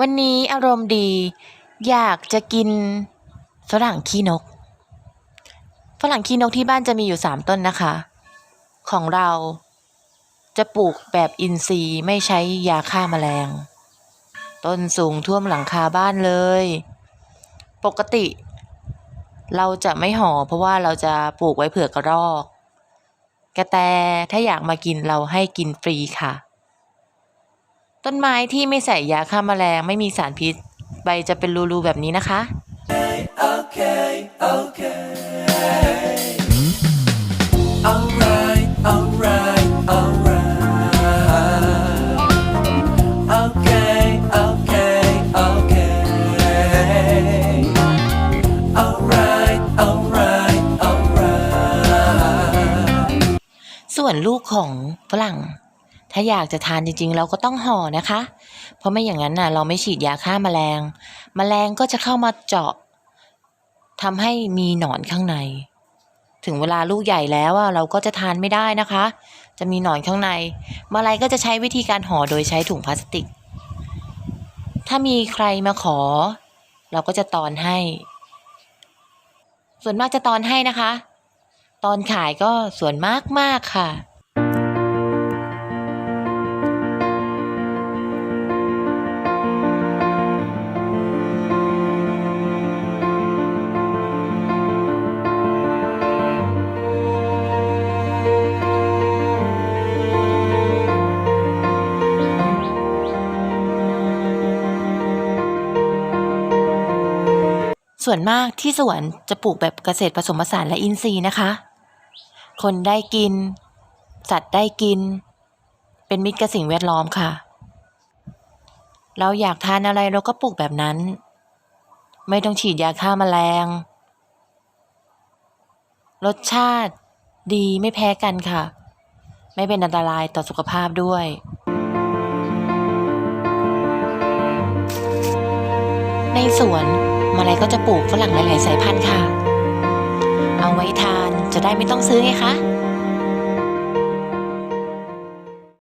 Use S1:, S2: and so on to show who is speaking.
S1: วันนี้อารมณ์ดี อยากจะกินฝรั่งขี้นก ฝรั่งขี้นกที่บ้านจะมีอยู่สามต้นนะคะ ของเราจะปลูกแบบอินทรีย์ไม่ใช้ยาฆ่าแมลง ต้นสูงท่วมหลังคาบ้านเลย ปกติ เราจะไม่ห่อเพราะว่าเราจะปลูกไว้เผื่อกระรอก กระแตถ้าอยากมากินเราให้กินฟรีค่ะ ต้นไม้ที่ไม่ใส่ยาฆ่าแมลงไม่มีสารพิษ ใบจะเป็นรูๆแบบนี้นะคะ
S2: Alright, alright, alright. Okay, okay, okay. Alright, alright, alright.
S1: ส่วนลูกของฝรั่ง ถ้าอยากจะทานจริงๆ เราก็ต้องห่อนะคะ เพราะไม่อย่างนั้นน่ะ เราไม่ฉีดยาฆ่าแมลงแมลงก็จะเข้ามาเจาะทำให้มีหนอนข้างใน ถึงเวลาลูกใหญ่แล้วอะเราก็จะทานไม่ได้นะคะ จะมีหนอนข้างในมาลัยก็จะใช้วิธีการห่อโดยใช้ถุงพลาสติก ถ้ามีใครมาขอ เราก็จะตอนให้ ส่วนมากจะตอนให้นะคะ ตอนขายก็ส่วนมากมากๆค่ะ ส่วนมากที่สวนจะปลูกแบบเกษตรผสมผสานและอินทรีย์นะคะ คนได้กิน สัตว์ได้กิน เป็นมิตรกับสิ่งแวดล้อมค่ะ เราอยากทานอะไรเราก็ปลูกแบบนั้น ไม่ต้องฉีดยาฆ่าแมลง รสชาติดีไม่แพ้กันค่ะ ไม่เป็นอันตรายต่อสุขภาพด้วยในสวน มาลัยก็จะปลูกฝรั่งหลาย ๆ สายพันธุ์ค่ะ เอาไว้ทานจะได้ไม่ต้องซื้อไงคะ